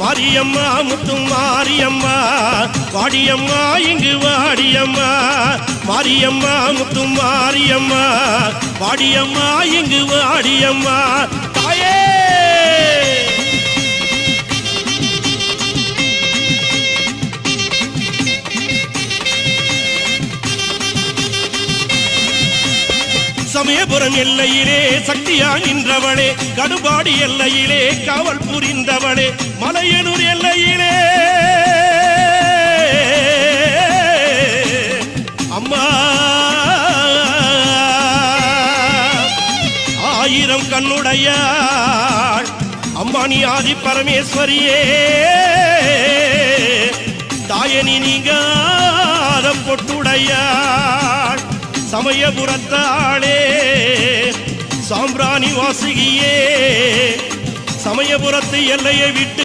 மாரியம்மா முத்து மாரியம்மா. வாடியம்மா இங்கு வாடியம்மா. மாரியம்மா முத்து மாரியம்மா. வாடியம்மா இங்கு வாடியம்மா. தாயே சமயபுரம் எல்லையிலே சக்தியா நின்றவளே கடுபாடி எல்லையிலே காவல் புரிந்தவளே மலையனூர் எல்லையிலே. அம்மா ஆயிரம் கண்ணுடையாள் அம்மானி ஆதி பரமேஸ்வரியே. தாயனி நீங்க பொட்டுடையா சமயபுரத்தாளே சாம்பிராணி வாசுகியே சமயபுரத்து எல்லையை விட்டு